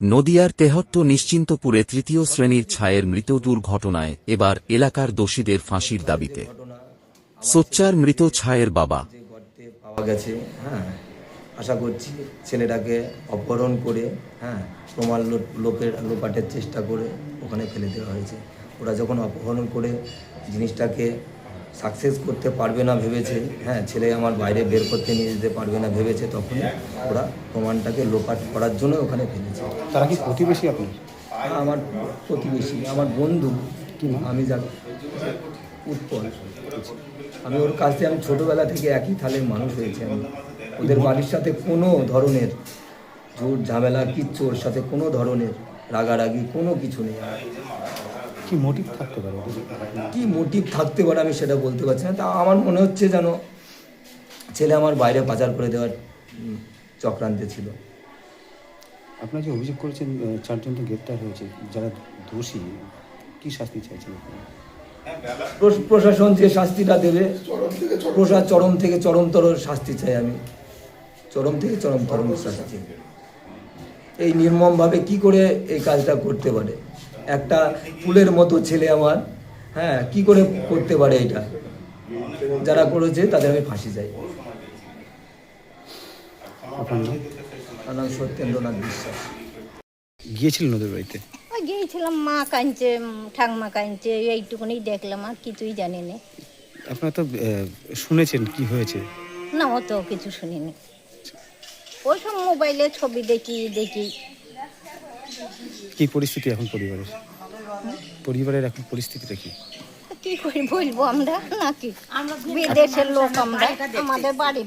নদিয়ার তেহট্ট নিশ্চিন্তপুরে তৃতীয় শ্রেণির ছায়ের মৃত দুর্ঘটনায় এবার এলাকার দোষীদের ফাঁসির দাবিতে। সোচ্চার মৃত ছায়ের বাবা। পাওয়া গেছে হ্যাঁ। আশা করছি ছেলেটাকে অপহরণ করে হ্যাঁ প্রমাণ লোকের লোপাটের চেষ্টা করে ওখানে ফেলে দেওয়া হয়েছে। ওরা যখন অপহরণ করে জিনিসটাকে সাকসেস করতে পারবে না ভেবেছে হ্যাঁ ছেলে আমার বাইরে বের করতে নিয়ে যেতে পারবে না ভেবেছে তখন ওরা প্রমাণটাকে লোপাট করার জন্য ওখানে ফেলেছে। তারা কি প্রতিবেশী আপনার আমার প্রতিবেশী আমার বন্ধু আমি যা উৎপল। আমি ওর কাছে আমি ছোটবেলা থেকে একই থালের মানুষ হয়েছে আমি। ওদের বাড়ির সাথে কোনো ধরনের ঝুট ঝামেলা কিচ্ছু ওর সাথে কোনো ধরনের রাগারাগি কোনো কিছু নেই। কি মোটিভ থাকতে পারে? কি মোটিভ থাকতে পারে আমি সেটা বলতে পারছি না। তা আমার মনে হচ্ছে যেন ছেলে আমার বাইরে পাচার করে দেওয়ার চক্রান্তে ছিল। আপনারা যে অভিযোগ করেছেন চারজন তো গ্রেপ্তার হয়েছে যারা দোষী কি শাস্তি চাইছেন প্রশাসন যে শাস্তিটা দেবে প্রশাসন চরম থেকে চরমতর শাস্তি চাই আমি। চরম থেকে চরমতর শাস্তি। এই নির্মমভাবে কি করে এই কাজটা করতে পারে? একটা ফুলের মতো ছেলে আমার। হ্যাঁ কি করে করতে পারে এটা? যারা করেছে তাদের আমি ফাঁসি চাই। আমার নাম? সত্যেন্দ্রনাথ বিশ্বাস। গিয়েছিলেন ওদের বাড়িতে? গিয়েছিলাম মা কাঁদছে ঠাকমা কাঁদছে এইটুকুনি দেখলাম আর কিছুই জানি না। আপনারা তো শুনেছেন কি হয়েছে? না অত কিছু শুনিনি। ওই সব মোবাইলে ছবি দেখি দেখি। কি পরিস্থিতি এখন পরিবারের? পরিবারের এখন পরিস্থিতিটা কি? কি করে বলব আমরা? নাকি? বিদেশের লোক আমরা আমাদের বাড়ি